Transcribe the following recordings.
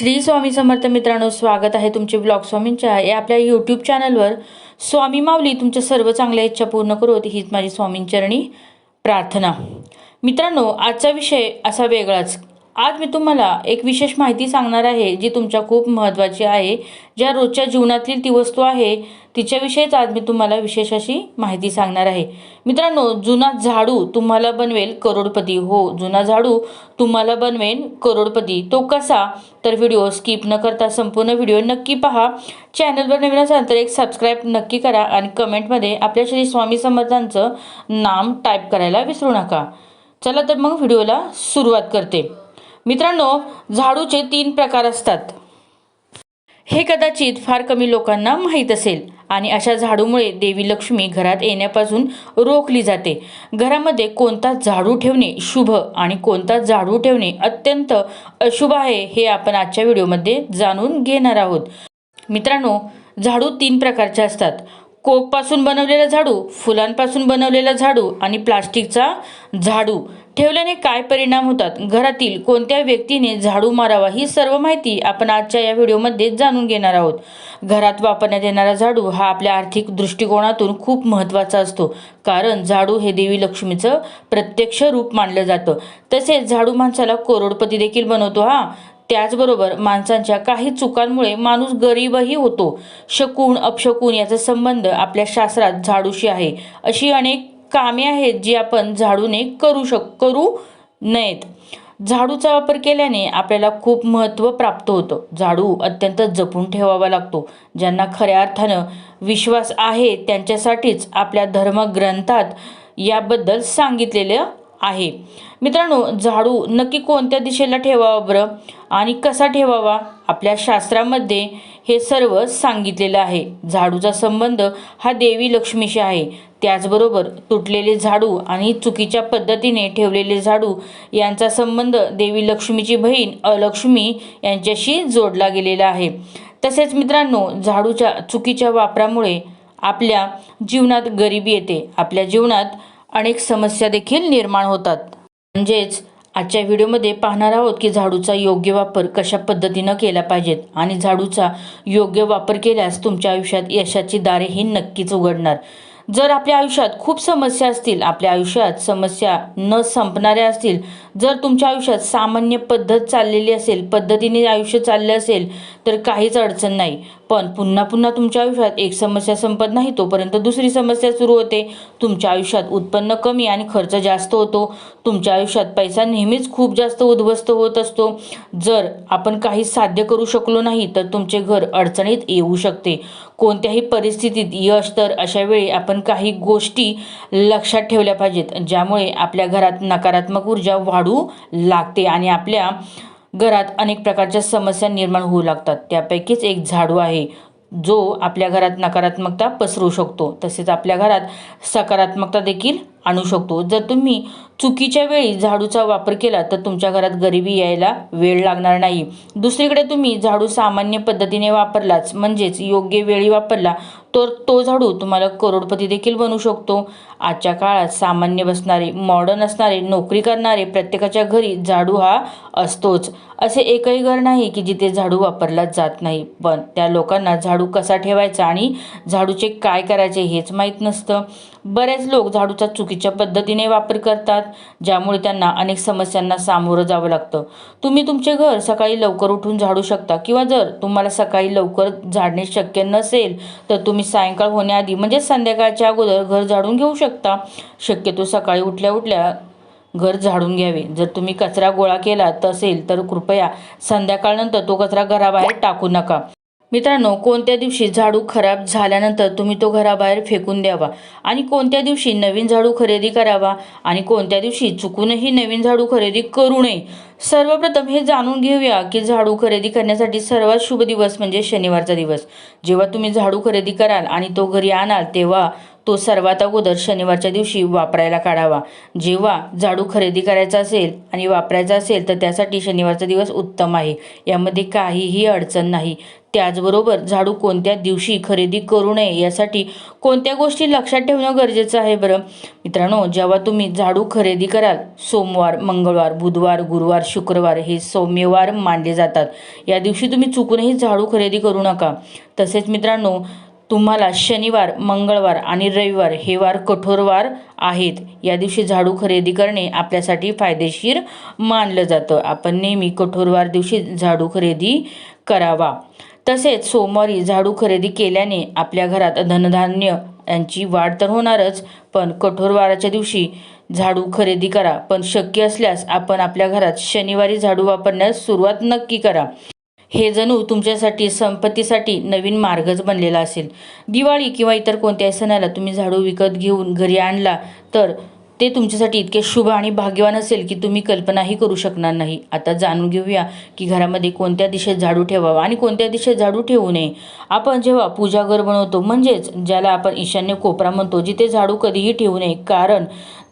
श्री स्वामी समर्थ मित्रांनो स्वागत आहे तुमचे ब्लॉग स्वामींच्या या आपल्या यूट्यूब चॅनलवर स्वामी माऊली तुमच्या सर्व चांगल्या इच्छा पूर्ण करोत. हीच माझी स्वामींचरणी प्रार्थना. मित्रांनो आजचा विषय असा वेगळाच. आज मी तुम्हाला एक विशेष माहिती सांगणार आहे जी तुमच्या खूप महत्त्वाची आहे. ज्या रोजच्या जीवनातील ती वस्तू आहे तिच्याविषयीच आज मी तुम्हाला विशेष अशी माहिती सांगणार आहे. मित्रांनो जुना झाडू तुम्हाला बनवेल करोडपती. हो जुना झाडू तुम्हाला बनवेल करोडपती. तो कसा? तर व्हिडिओ स्किप न करता संपूर्ण व्हिडिओ नक्की पहा. चॅनलवर नवीन असाल तर एक सबस्क्राईब नक्की करा आणि कमेंटमध्ये आपल्या श्री स्वामी समर्थांचं नाम टाईप करायला विसरू नका. चला तर मग व्हिडिओला सुरुवात करते. मित्रांनो झाडूचे तीन प्रकार असतात. हे कदाचित फार कमी लोकांना माहीत असेल आणि अशा झाडूमुळे देवी लक्ष्मी घरात येण्यापासून रोखली जाते. घरामध्ये कोणता झाडू ठेवणे शुभ आणि कोणता झाडू ठेवणे अत्यंत अशुभ आहे हे आपण आजच्या व्हिडिओमध्ये जाणून घेणार आहोत. मित्रांनो झाडू तीन प्रकारचे असतात. कोकपासून बनवलेला झाडू फुलांपासून बनवलेला झाडू आणि प्लास्टिकचा झाडू. ठेवल्याने काय परिणाम होतात? घरातील कोणत्या व्यक्तीने झाडू मारावा ही सर्व माहिती आपण आजच्या या व्हिडिओमध्ये जाणून घेणार आहोत. घरात वापरण्यात येणारा झाडू हा आपल्या आर्थिक दृष्टिकोनातून खूप महत्त्वाचा असतो. कारण झाडू हे देवी लक्ष्मीचं प्रत्यक्ष रूप मानलं जातं. तसेच झाडू माणसाला करोडपती देखील बनवतो हा. त्याचबरोबर माणसांच्या काही चुकांमुळे माणूस गरीबही होतो. शकून अपशकून याचा संबंध आपल्या शास्त्रात झाडूशी आहे. अशी अनेक कामे आहेत जी आपण झाडूने करू शक करू नयेत. झाडूचा वापर केल्याने आपल्याला खूप महत्त्व प्राप्त होतं. झाडू अत्यंत जपून ठेवावा लागतो. ज्यांना खऱ्या अर्थानं विश्वास आहे त्यांच्यासाठीच आपल्या धर्मग्रंथात याबद्दल सांगितलेलं आहे. मित्रांनो झाडू नक्की कोणत्या दिशेला ठेवावा बरं आणि कसा ठेवावा? आपल्या शास्त्रामध्ये हे सर्व सांगितलेलं आहे. झाडूचा संबंध हा देवी लक्ष्मीशी आहे. त्याचबरोबर तुटलेले झाडू आणि चुकीच्या पद्धतीने ठेवलेले झाडू यांचा संबंध देवी लक्ष्मीची बहीण अलक्ष्मी यांच्याशी जोडला गेलेला आहे. तसेच मित्रांनो झाडूच्या चुकीच्या वापरामुळे आपल्या जीवनात गरिबी येते. आपल्या जीवनात अनेक समस्या देखील निर्माण होतात. म्हणजेच आजच्या व्हिडिओमध्ये पाहणार आहोत की झाडूचा योग्य वापर कशा पद्धतीनं केला पाहिजेत आणि झाडूचा योग्य वापर केल्यास तुमच्या आयुष्यात यशाची दारे ही नक्कीच उघडणार. जर आपल्या आयुष्यात खूप समस्या असतील आपल्या आयुष्यात समस्या न संपणाऱ्या असतील जर तुमच्या आयुष्यात सामान्य पद्धत चाललेली असेल पद्धतीने आयुष्य चाललं असेल तर काहीच अडचण नाही. पण पुन्हा पुन्हा तुमच्या आयुष्यात एक समस्या संपत नाही तोपर्यंत दुसरी समस्या सुरू होते. तुमच्या आयुष्यात उत्पन्न कमी आणि खर्च जास्त होतो. तुमच्या आयुष्यात पैसा नेहमीच खूप जास्त उद्ध्वस्त होत असतो. जर आपण काही साध्य करू शकलो नाही तर तुमचे घर अडचणीत येऊ शकते. कोणत्याही परिस्थितीत यश तर अशा वेळी आपण काही गोष्टी लक्षात ठेवल्या पाहिजेत ज्यामुळे आपल्या घरात नकारात्मक ऊर्जा वाढ लागते आणि आपल्या घरात अनेक प्रकारच्या समस्या निर्माण होऊ लागतात. त्यापैकीच एक झाडू आहे जो आपल्या घरात नकारात्मकता पसरू शकतो. तसेच आपल्या घरात सकारात्मकता देखील आणू शकतो. जर तुम्ही चुकीच्या वेळी झाडूचा वापर केला तर तुमच्या घरात गरिबी यायला वेळ लागणार नाही. दुसरीकडे तुम्ही झाडू सामान्य पद्धतीने वापरलाच म्हणजेच योग्य वेळी वापरला तर तो झाडू तुम्हाला करोडपती देखील बनू शकतो. आजच्या काळात सामान्य बसणारे मॉडर्न असणारे नोकरी करणारे प्रत्येकाच्या घरी झाडू हा असतोच. असे एकही घर नाही की जिथे झाडू वापरला जात नाही. पण त्या लोकांना झाडू कसा ठेवायचा आणि झाडूचे काय करायचे हेच माहीत नसतं. बरेच लोक झाडूचा चुकीच्या पद्धतीने वापर करतात. ज्यामुळे त्यांना अनेक समस्यांना सामोरं जावं लागतं. तुम्ही तुमचे घर सकाळी लवकर उठून झाडू शकता किंवा जर तुम्हाला सकाळी लवकर झाडणे शक्य नसेल तर तुम्ही सायंकाळ होण्याआधी म्हणजे संध्याकाळच्या अगोदर घर झाडून घेऊ शकता. शक्यतो सकाळी उठल्या उठल्या घर झाडून घ्यावे. जर तुम्ही कचरा गोळा केला तसेल तर कृपया संध्याकाळनंतर तो कचरा घराबाहेर टाकू नका. मित्रांनो कोणत्या दिवशी झाडू खराब झाल्यानंतर तुम्ही तो घराबाहेर फेकून द्यावा? आणि कोणत्या दिवशी नवीन झाडू खरेदी करावा? आणि कोणत्या दिवशी चुकूनही नवीन झाडू खरेदी करू नये? सर्वप्रथम हे जाणून घेऊया की झाडू खरेदी करण्यासाठी सर्वात शुभ दिवस म्हणजे शनिवारचा दिवस. जेव्हा तुम्ही झाडू खरेदी कराल आणि तो घरी आणाल तेव्हा तो सर्वात अगोदर शनिवारच्या दिवशी वापरायला काढावा. जेव्हा झाडू खरेदी करायचा असेल आणि वापरायचा असेल तर त्यासाठी शनिवारचा दिवस उत्तम आहे. यामध्ये काहीही अडचण नाही. त्याचबरोबर झाडू कोणत्या दिवशी खरेदी करू नये यासाठी कोणत्या गोष्टी लक्षात ठेवणं गरजेचं आहे बरं? मित्रांनो जेव्हा तुम्ही झाडू खरेदी कराल सोमवार मंगळवार बुधवार गुरुवार शुक्रवार हे सौम्यवार मानले जातात. या दिवशी तुम्ही चुकूनही झाडू खरेदी करू नका. तसेच मित्रांनो तुम्हाला शनिवार मंगळवार आणि रविवार हे वार कठोर वार आहेत. या दिवशी झाडू खरेदी करणे आपल्यासाठी फायदेशीर मानलं जातं. आपण नेहमी कठोर वार दिवशी झाडू खरेदी करावा. तसेच सोमवारी झाडू खरेदी केल्याने आपल्या घरात धनधान्य यांची वाढ तर होणारच पण कठोर वाराच्या दिवशी झाडू खरेदी करा. पण शक्य असल्यास आपण आपल्या घरात शनिवारी झाडू वापरण्यास सुरुवात नक्की करा. हे जणू तुमच्यासाठी संपत्तीसाठी नवीन मार्गच बनलेला असेल. दिवाळी किंवा इतर कोणत्याही सणाला तुम्ही झाडू विकत घेऊन घरी आणला तर ते तुमच्यासाठी इतके शुभ आणि भाग्यवान असेल की तुम्ही कल्पनाही करू शकणार नाही. आता जाणून घेऊया की घरामध्ये कोणत्या दिशेत झाडू ठेवावा आणि कोणत्या दिशेत झाडू ठेवू नये. आपण जेव्हा पूजाघर बनवतो म्हणजेच ज्याला आपण ईशान्य कोपरा म्हणतो जिथे झाडू कधीही ठेवू नये. कारण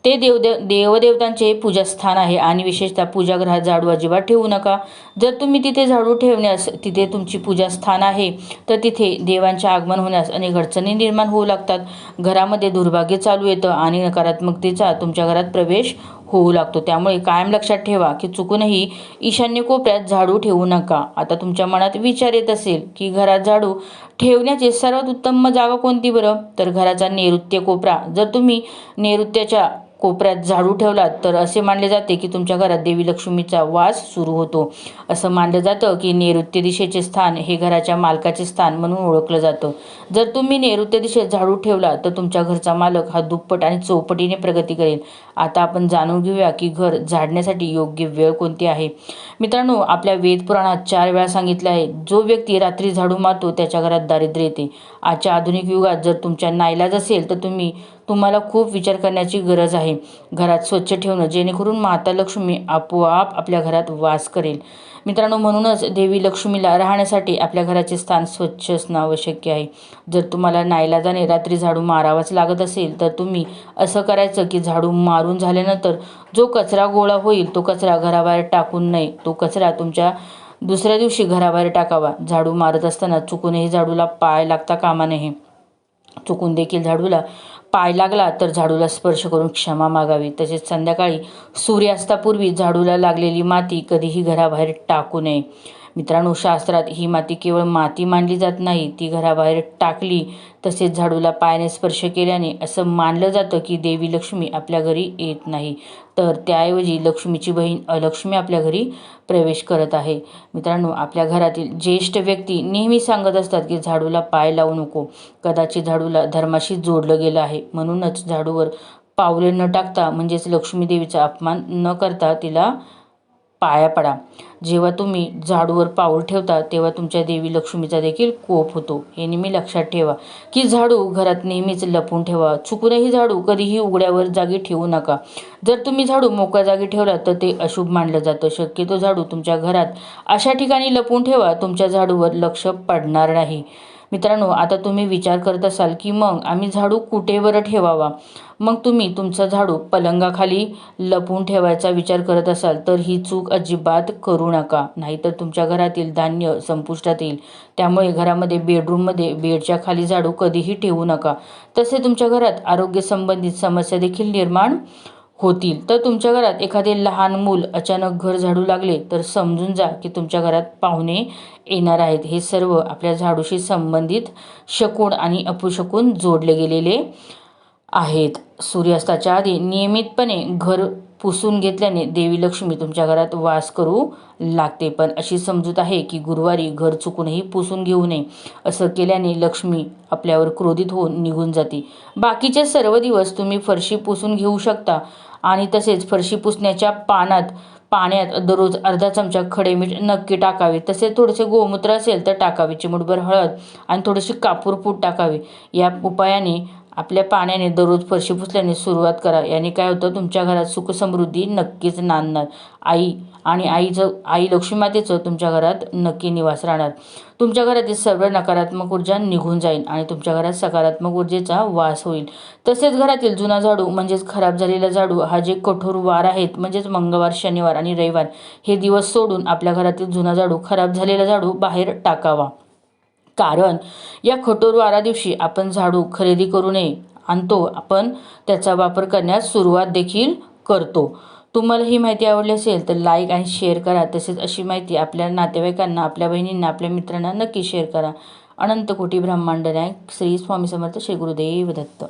ते देवदेव देवदेवतांचे पूजास्थान आहे आणि विशेषतः पूजागृहात झाडू अजिबात ठेवू नका. जर तुम्ही तिथे झाडू ठेवण्यास तिथे तुमची पूजास्थान आहे तर तिथे देवांचे आगमन होण्यास अनेक अडचणी निर्माण होऊ लागतात. घरामध्ये दुर्भाग्य चालू येतं आणि नकारात्मकतेचा तुमच्या घरात प्रवेश होऊ लागतो. त्यामुळे कायम लक्षात ठेवा की चुकूनही ईशान्य कोपऱ्यात झाडू ठेवू नका. आता तुमच्या मनात विचार येत असेल की घरात झाडू ठेवण्याची सर्वात उत्तम जागा कोणती बरं? तर घराचा नैऋत्य कोपरा. जर तुम्ही नैऋत्याच्या कोपऱ्यात झाडू ठेवलात तर असे मानले जाते की तुमच्या घरात देवी लक्ष्मीचा वास सुरू होतो. असं मानलं जातं की नैऋत्य दिशेचे स्थान हे घराच्या मालकाचे स्थान म्हणून ओळखलं जातं. जर तुम्ही नैऋत्य दिशेत झाडू ठेवला तर तुमच्या घरचा मालक हा दुप्पट आणि चौपटीने प्रगती करेल. आता आपण जाणून घेऊया की घर झाडण्यासाठी योग्य वेळ कोणती आहे. मित्रांनो आपल्या वेद पुराणात चार वेळा सांगितले आहे जो व्यक्ती रात्री झाडू मारतो त्याच्या घरात दारिद्र्य येते. आजच्या आधुनिक युगात जर तुमच्या नाईलाज असेल तर तुम्ही तुम्हाला खूप विचार करण्याची गरज आहे. घरात स्वच्छ ठेवणं जेणेकरून माता लक्ष्मी आपोआप आपल्या घरात वास करेल. मित्रांनो म्हणूनच देवी लक्ष्मीला राहण्यासाठी आपल्या घराचे स्थान स्वच्छ असणं आवश्यक आहे. जर तुम्हाला नाईलाजाने रात्री झाडू मारावाच लागत असेल तर तुम्ही असं करायचं की झाडू मारून झाल्यानंतर जो कचरा गोळा होईल तो कचरा घराबाहेर टाकून नये. तो कचरा तुमच्या दुसऱ्या दिवशी घराबाहेर टाकावा. झाडू मारत असताना चुकूनही झाडूला पाय लागता कामा नये. चुकून देखील झाडूला पाय लागला तर झाडूला स्पर्श करून क्षमा मागावी. तसेच संध्याकाळी सूर्यास्तापूर्वी झाडूला लागलेली माती कधीही घराबाहेर टाकू नये. मित्रांनो शास्त्रात ही माती केवळ माती मानली जात नाही ती घराबाहेर टाकली तसेच झाडूला पायाने स्पर्श केल्याने असं मानलं जातं की देवी लक्ष्मी आपल्या घरी येत नाही. तर त्याऐवजी लक्ष्मीची बहीण अलक्ष्मी आपल्या घरी प्रवेश करत आहे. मित्रांनो आपल्या घरातील ज्येष्ठ व्यक्ती नेहमी सांगत असतात की झाडूला पाय लावू नको कदाचित झाडूला धर्माशी जोडलं गेलं आहे. म्हणूनच झाडूवर पावले न टाकता म्हणजेच लक्ष्मी देवीचा अपमान न करता तिला पाया पडा. जेव्हा तुम्ही झाडूवर पाऊल ठेवता तेव्हा तुमच्या देवी लक्ष्मीचा देखील कोप होतो. हे नेहमी लक्षात ठेवा की झाडू घरात नेहमीच लपून ठेवा. चुकूनही झाडू कधीही उघड्यावर जागी ठेवू नका. जर तुम्ही झाडू मोकळ्या जागी ठेवला तर ते अशुभ मानलं जातं. शक्यतो झाडू तुमच्या घरात अशा ठिकाणी लपून ठेवा तुमच्या झाडूवर लक्ष पडणार नाही. मित्रांनो आता तुम्ही विचार करत असाल की मग आम्ही झाडू कुठे बरं ठेवावा? मग तुम्ही तुमचा झाडू पलंगाखाली लपून ठेवायचा विचार करत असाल तर ही चूक अजिबात करू नका. नाहीतर तुमच्या घरातील धान्य संपुष्टात येईल. त्यामुळे घरामध्ये बेडरूममध्ये बेडच्या खाली झाडू कधीही ठेवू नका. तसे तुमच्या घरात आरोग्यसंबंधित समस्या देखील निर्माण होतील. तर तुमच्या घरात एखादे लहान मूल अचानक घर झाडू लागले तर समजून जा की तुमच्या घरात पाहुणे येणार आहेत. हे सर्व आपल्या झाडूशी संबंधित शकून आणि अपुशकून जोडले गेलेले आहेत. सूर्यास्ताच्या आधी नियमितपणे घर पुसून घेतल्याने देवी लक्ष्मी तुमच्या घरात वास करू लागते. पण अशी समजूत आहे की गुरुवारी घर चुकूनही पुसून घेऊ नये असं केल्याने लक्ष्मी आपल्यावर क्रोधित होऊन निघून जाते. बाकीचे सर्व दिवस तुम्ही फरशी पुसून घेऊ शकता आणि तसेच फरशी पुसण्याच्या पानात पाण्यात दररोज अर्धा चमचा खडे मीठ नक्की टाकावे. तसेच थोडेसे गोमूत्र असेल तर टाकावे. चिमुटभर हळद आणि थोडीशी कापूर पूड टाकावे. या उपायाने आपल्या पाण्याने दररोज फरशी पुसल्याने सुरुवात करा. याने काय होतं? तुमच्या घरात सुखसमृद्धी नक्कीच नांदणार. आई आणि आईचं आई लक्ष्मी मातेचं तुमच्या घरात नक्की निवास राहणार. तुमच्या घरातील सर्व नकारात्मक ऊर्जा निघून जाईल आणि तुमच्या घरात सकारात्मक ऊर्जेचा वास होईल. तसेच घरातील जुना झाडू म्हणजेच खराब झालेला झाडू हा जे कठोर वार आहेत म्हणजेच मंगळवार शनिवार आणि रविवार हे दिवस सोडून आपल्या घरातील जुना झाडू खराब झालेला झाडू बाहेर टाकावा. कारण या खटोरवारा वारा दिवशी आपण झाडू खरेदी करू नये आणतो आपण त्याचा वापर करण्यास सुरुवात देखील करतो. तुम्हाला ही माहिती आवडली असेल तर लाईक आणि शेअर करा. तसेच अशी माहिती आपल्या नातेवाईकांना आपल्या बहिणींना आपल्या मित्रांना नक्की शेअर करा. अनंत कोटी ब्रह्मांड नायक श्री स्वामी समर्थ श्री गुरुदेव दत्त.